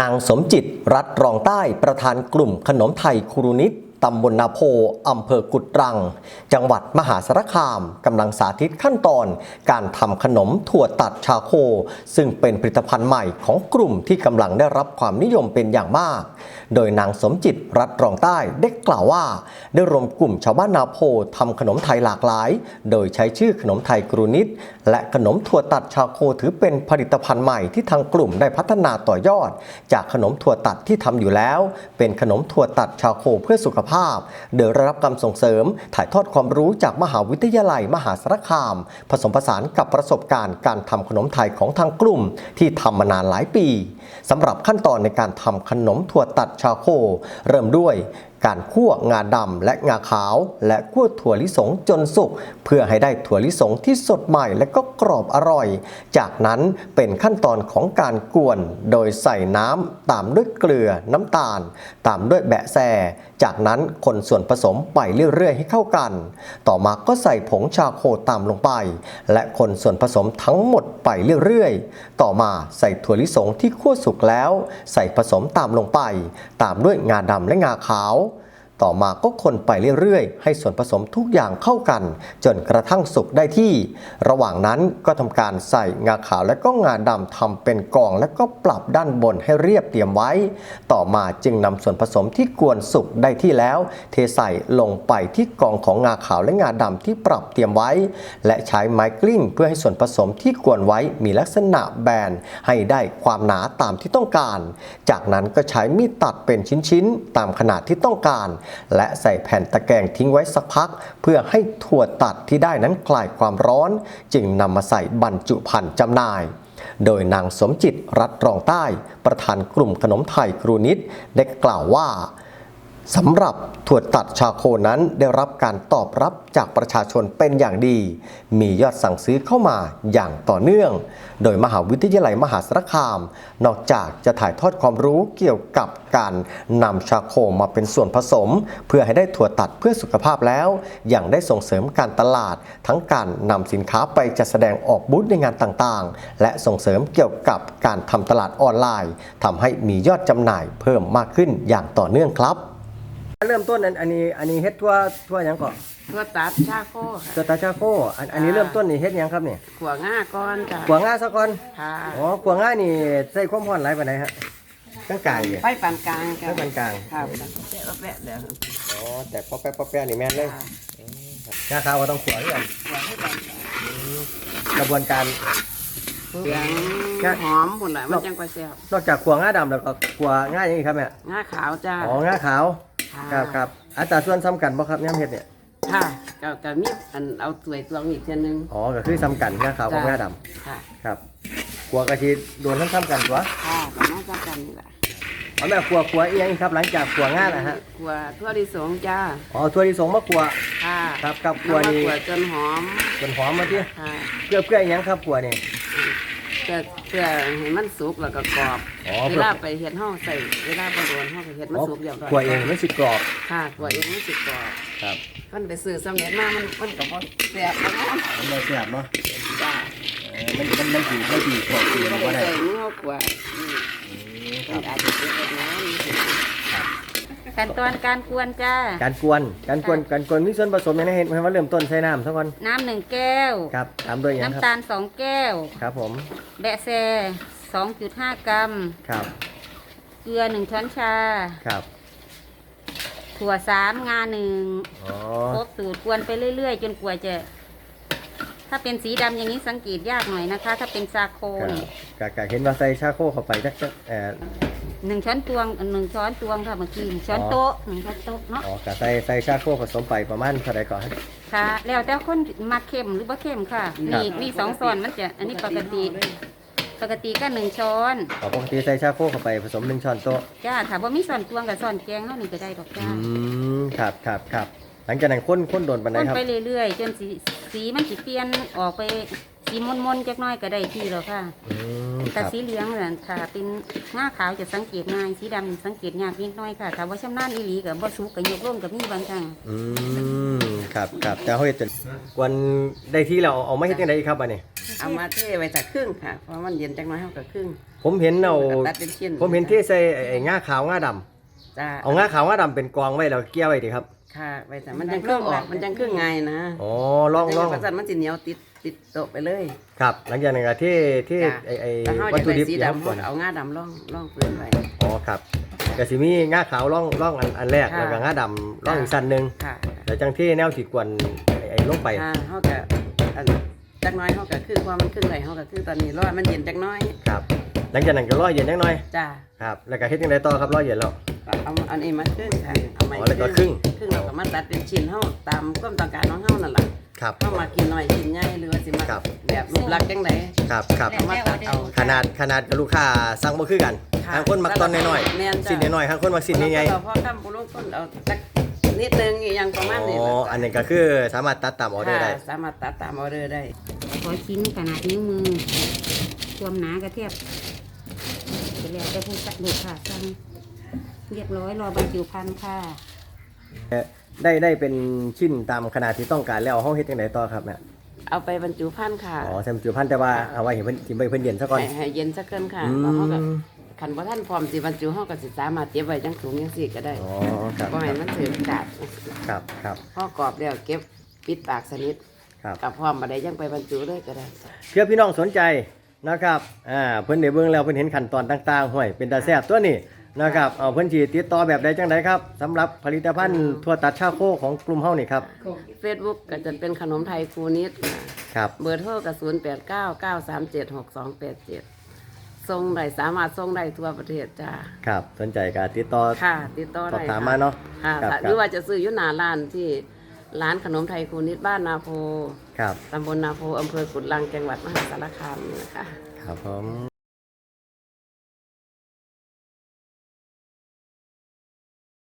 นางสมจิตรัฐรองใต้ประธานกลุ่มขนมไทยครูนิต ตำบลนาโพอำเภอกุดรัง จังหวัดมหาสารคามกำลังสาธิตขั้นตอน การทำขนมถั่วตัดชาโค ซึ่งเป็นผลิตภัณฑ์ใหม่ของกลุ่มที่กำลังได้รับความนิยมเป็นอย่างมาก โดยนางสมจิตรัฐรองใต้ได้กล่าวว่า ได้รวมกลุ่มชาวบ้านนาโพทำขนมไทยหลากหลาย โดยใช้ชื่อขนมไทยกรูนิตและขนมถั่วตัดชาโคถือเป็นผลิตภัณฑ์ใหม่ที่ทางกลุ่มได้พัฒนาต่อยอด จากขนมถั่วตัดที่ทำอยู่แล้ว เป็นขนมถั่วตัดชาโคเพื่อสุขภาพโดยได้รับการส่งเสริมถ่ายทอดความรู้จากมหาวิทยาลัยมหาสารคาม ผสมผสานกับประสบการณ์การทำขนมไทยของทางกลุ่ม ที่ทำมานานหลายปีสำหรับขั้นตอนในการทำขนมถั่วตัดชาโค เริ่มด้วยการคั่วงาดำและงาขาว และคั่วถั่วลิสงจนสุก เพื่อให้ได้ถั่วลิสงที่สดใหม่และก็กรอบอร่อย จากนั้นเป็นขั้นตอนของการกวน โดยใส่น้ำตามด้วยเกลือน้ำตาล ตามด้วยแบะแซจากนั้นคนส่วนผสมไปเรื่อยๆ ให้เข้ากัน ต่อมาก็ใส่ผงชาโคตามลงไป และคนส่วนผสมทั้งหมดไปเรื่อยๆ ต่อมาใส่ถั่วลิสงที่คั่วสุกแล้ว ใส่ผสมตามลงไป ตามด้วยงาดำและงาขาว ต่อมาก็คนไปเรื่อยๆ ให้ส่วนผสมทุกอย่างเข้ากัน จนกระทั่งสุกได้ที่ ระหว่างนั้นก็ทำการใส่งาขาวและก็งาดำทำเป็นกอง และก็ปรับด้านบนให้เรียบเตรียมไว้ ต่อมาจึงนำส่วนผสมที่กวนสุกได้ที่แล้ว เทใส่ลงไปที่กองของงาขาวและงาดำที่ปรับเตรียมไว้ และใช้ไม้กลิ้งเพื่อให้ส่วนผสมที่กวนไว้มีลักษณะแบนให้ได้ความหนาตามที่ต้องการ จากนั้นก็ใช้มีดตัดเป็นชิ้นๆ ตามขนาดที่ต้องการและใส่แผ่นตะแกรงทิ้งไว้สักพัก เพื่อให้ถั่วตัดที่ได้นั้นคลายความร้อน จึงนำมาใส่บรรจุภัณฑ์จำหน่ายโดยนางสมจิตรัดรองใต้ ประธานกลุ่มขนมไทยครูนิดได้กล่าวว่า สำหรับถั่วตัดชาโคนั้นได้รับการตอบรับจากประชาชนเป็นอย่างดี มียอดสั่งซื้อเข้ามาอย่างต่อเนื่อง โดยมหาวิทยาลัยมหาสารคาม นอกจากจะถ่ายทอดความรู้เกี่ยวกับการนำชาโคมาเป็นส่วนผสม เพื่อให้ได้ถั่วตัดเพื่อสุขภาพแล้ว ยังได้ส่งเสริมการตลาด ทั้งการนำสินค้าไปจัดแสดงออกบูธในงานต่างๆ และส่งเสริมเกี่ยวกับการทำตลาดออนไลน์ทำให้มียอดจำหน่ายเพิ่มมากขึ้นอย่างต่อเนื่องครับ เริ่มต้นอันอันนี้อันนี้เฮ็ดทั่วทั่วหยังก่อนตัวตัดชาโคค่ะตัวตาชาโคอันอันนี้เริ่มต้นนี่เฮ็ดหยังครับนี่ขัวง่าก้อนจ้ะขวางง่าซะก่อนค่ะอ๋อขวางง่านี่ใส่ความร้อนหลายปานใดฮะกลางกลางอยู่ไฟปานกลางจ้ะไฟปานกลางค่ะแปะแปะเดี๋ยวอ๋อแต่ป๊อปแป๊ะป๊อปแป๊ะนี่แม่นเลยค่ะงาขาวก็ต้องขวางกันขัวให้ก่อนกระบวนการเสียงค่ะหอมหมดเลยมันจังกว่าเสียบนอกจากขวางง่าดำแล้วก็ขวางง่าอย่างนี้ครับแม่ง่าขาวจ้าอ๋อง่าขาว ค่ะครับครับอัตราส่วนซ้ำกันบ่ครับย่ำเฮ็ดเนี่ย ค่ะก็ก็มีอันเอาสวยตัวอีกเทียนึง อ๋อก็คือซ้ำกันง่าขาวกับจ้ะง่าดค่ะำครับขวางกะทิโดนทั้งซ้ำกันตัวค่ะก็น่าจะกันนี่แหละเอาแม่ขวางขวางอีกอย่างครับ หลังจากขวางง่านะฮะขัวทั่วที่สองจ้าอ๋อถั่วลิสงมะขวาค่ะครับกับขัขัววนี่ขัวจนหอมส่วนหอมมาที่ค่ะเพื่อเพื่ออีหยังครับขวนี่ เพื่อเพื่อให้มันสุกแล้วก็กรอบอ๋อ เวลาไปเฮ็ดห้องใส่เวลาไปโดนห้องไปเฮ็ดมันสุกเรียบร้อยขวเองไม่สิกรอบค่ะขัวเองมันสุกกรอบครับมันไปซื้อสำเร็จมามันมันก็บ่แซ่บแล้วนะมันไม่แซ่บเนาะจ้าเออมันมันมันสีมันสีกรอบสีไม่มันได้ก็ได้ใส่เนื้อขัวอืม ครั มัน บ อาจจะเป็นแบบนั้น ขั้นตอนการกวนจ้า การกวนการกวนการกวนมีส่วนผสมยังไงเห็นไหมว่าเริ่มต้นใส่น้ำซะก่อนน้ำหนึ่งแก้ว ครับตามด้วยหยังครับน้ำตาลสองแก้ว ครับผมแบะแซสองจุดห้ากรัม ครับ เกลือหนึ่งช้อนชา ครับ ถั่วสามงาหนึ่งอ๋อครบสูตรกวนไปเรื่อย ๆ จนกว่าจะ ถ้าเป็นสีดำอย่างนี้สังเกตยากหน่อยนะคะ ถ้าเป็นซาโคครับนี่กะกะเห็นว่าใส่ชาโคเข้าไปจักจักเอ่อ หนึ่งช้อนตวงหนึ่งช้อนตวงค่ะเมื่อกี้หนึ่งช้อนโต๊ะหนึ่งช้อนโต๊ะเนาะอ๋อกะใส่ใส่ชาโคผสมไปประมาณเท่าไหร่ก่อน ค่ะ แล้วแต่คนมาเค็มหรือบ่เค็มค่ะนี่นี่สองช้อนมันจะอันนี้ปกติ ปกติก็หนึ่งช้อนอ๋อปกติใส่ชาโคเข้าไปผสมหนึ่งช้อนโต๊ะจ้าถ้าบ่มีช้อนตวงกับช้อนแกงเท่านี้ก็ได้ดอกอืจ้ามครับครับครับหลังจากนั้นข้นข้นโดนปานใดคนครับไปเรื่อยๆจนสีสีมันสิเปลี่ยนออกไป สีมนๆจักหน้อยก็ได้ที่แล้วค่ะ อืมคแต่รับสีเหลืองน่ะถ้าเป็นหน้าขาวจะสังเกตง่ายสีดำสังเกตยากนิดหน้อยค่ะถ้าว่าชำนาญอีหลีกับบ่สุกกับยกร่วมกับมีบางครั้งอืมครับครับแต่เขาเฮ็ดจนกวนได้ที่เราเอาไม่เฮ็ดยังไงครับอันนี้ทเอามาเทไว้สักครึ่งค่ะ เพราะมันเย็นจังน้อยเฮาก็ครึ่ง ผมเห็นเอา แล้วก็ตัดเป็นชิ้น ผมเห็นที่ใส่ไอ้ไอ้ง่าขาวง่าดำ จ้าเอาง่าขาวง่าดำเป็นกองไว้แล้วเกี่ยวไว้ดิครับ ค่ะไว้แต่มันจังครึ่งออกมันจังครึ่งไงนะอ๋อลองลองประสันมันสิเหนียวติดติดโต๊ะไปเลย ครับ หลังจากนั้นก็ที่ที่จ้ะไอ้ไอ้ถ้าเฮาวัตจะถุได้ดิบสีที่เขาดำควรเอาง่าดำร่องร่องเปลือนไว้อ๋อครับก็สิมีง่าขาวร่องร่องอันอันแรกค่ะแล้วก็ง่าดำร่องอีกสั้นหนึงค่ะแล้วจังที่แนวที่กวนไอ้ไอ้ลงไปค่ะเฮาก็อันจักหน้อยเฮาก็คือความมันครึ่งไหลเฮาก็คือตอนนี้รอให้มันเย็นจักหน้อยครับ หลังจากนั้นก็รอเย็นนิดหน่อยจ้าครับแล้วก็เฮ็ดจังไดต่อครับรอเย็นแล้ว เอาอันนี้มาครึ่งค่ะเอาไม้อ๋อแล้วก็ครึ่งครึ่งเราก็มาตัดเป็นชิ้นเฮาตามความต้องการของเฮานั่นล่ะครับเฮามากินน้อยกินใหญ่หรือว่าสิมาครับ แบบรูปลักษณ์จังไดครับครับ เอามาตัดเอา ขนาดขนาดกับลูกค้าสั่งบ่คือกันค่ะทางคนมักตอนน้อยแม่นๆจ้ะ สิ้นน้อยๆทางคนมักสิ้นใหญ่เราพ่อคำปุรุษคนเอาจักนิดนึงอหยังประๆมาณนี้อ๋อแหละอันนี้ก็คือสามารถตัดตามออเดอร์ได้ ค่ะสามารถตัดตามออเดอร์ได้ ขอชิ้นขนาดนิ้วมือความหนากระเทียบไปแล้วแต่ผู้ลูกค้าสั่ง เรียบร้อยรอบรรจุภัณฑ์ค่ะ ได้ได้เป็นชิ้นตามขนาดที่ต้องการแล้วเฮาเฮ็ดจังไดต่อครับแม่เอาไปบรรจุพันธุ์ค่ะอ๋อใส่บรรจุภัณฑ์แต่ว่าเอาไว้ให้เพิ่นกินไว้เพิ่นเย็นซะก่อนให้ให้เย็นสักเกินค่ะอืมแล้วเฮาก็คันบ่ทันพร้อมสิบรรจุเฮาก็สิสามารถเก็บไว้จังสูงจังซี่ก็ได้อ๋อครับบ่ให้มันถึงกาดครับครับพอกรอบแล้วเก็บปิดปากสนิทครับ กับพร้อมบ่ได้ยังไปบรรจุเลยก็ได้ เพื่อพี่น้องสนใจนะครับ อ่า เพิ่นได้เบิ่งแล้วเพิ่นเห็นขั้นตอนต่างๆห้วยเป็นตาแซ่บตัวนี้ นะครับเอาเพิ่นสิติดต่อแบบใดจังไดครับสำหรับผลิตภัณฑ์ทั่วตัดชาโคของกลุ่มเฮานี่ครับ Facebook ก็จะเป็นขนมไทยครูนิดค่ะครับเบอร์โทรก็0899376237ส่งได้สามารถส่งได้ทั่วประเทศจ้าครับสนใจก็ติดต่อค่ะ ติดต่อสอบได้ถามค่ะมาเนาะค่ะครับหรือว่าจะซื้ออยุนาร้านที่ร้านขนมไทยครูนิดบ้านนาโพครับตำบลนาโพอำเภอกุดลังจังหวัดมหาสารคามนี่นะคะ ครับผม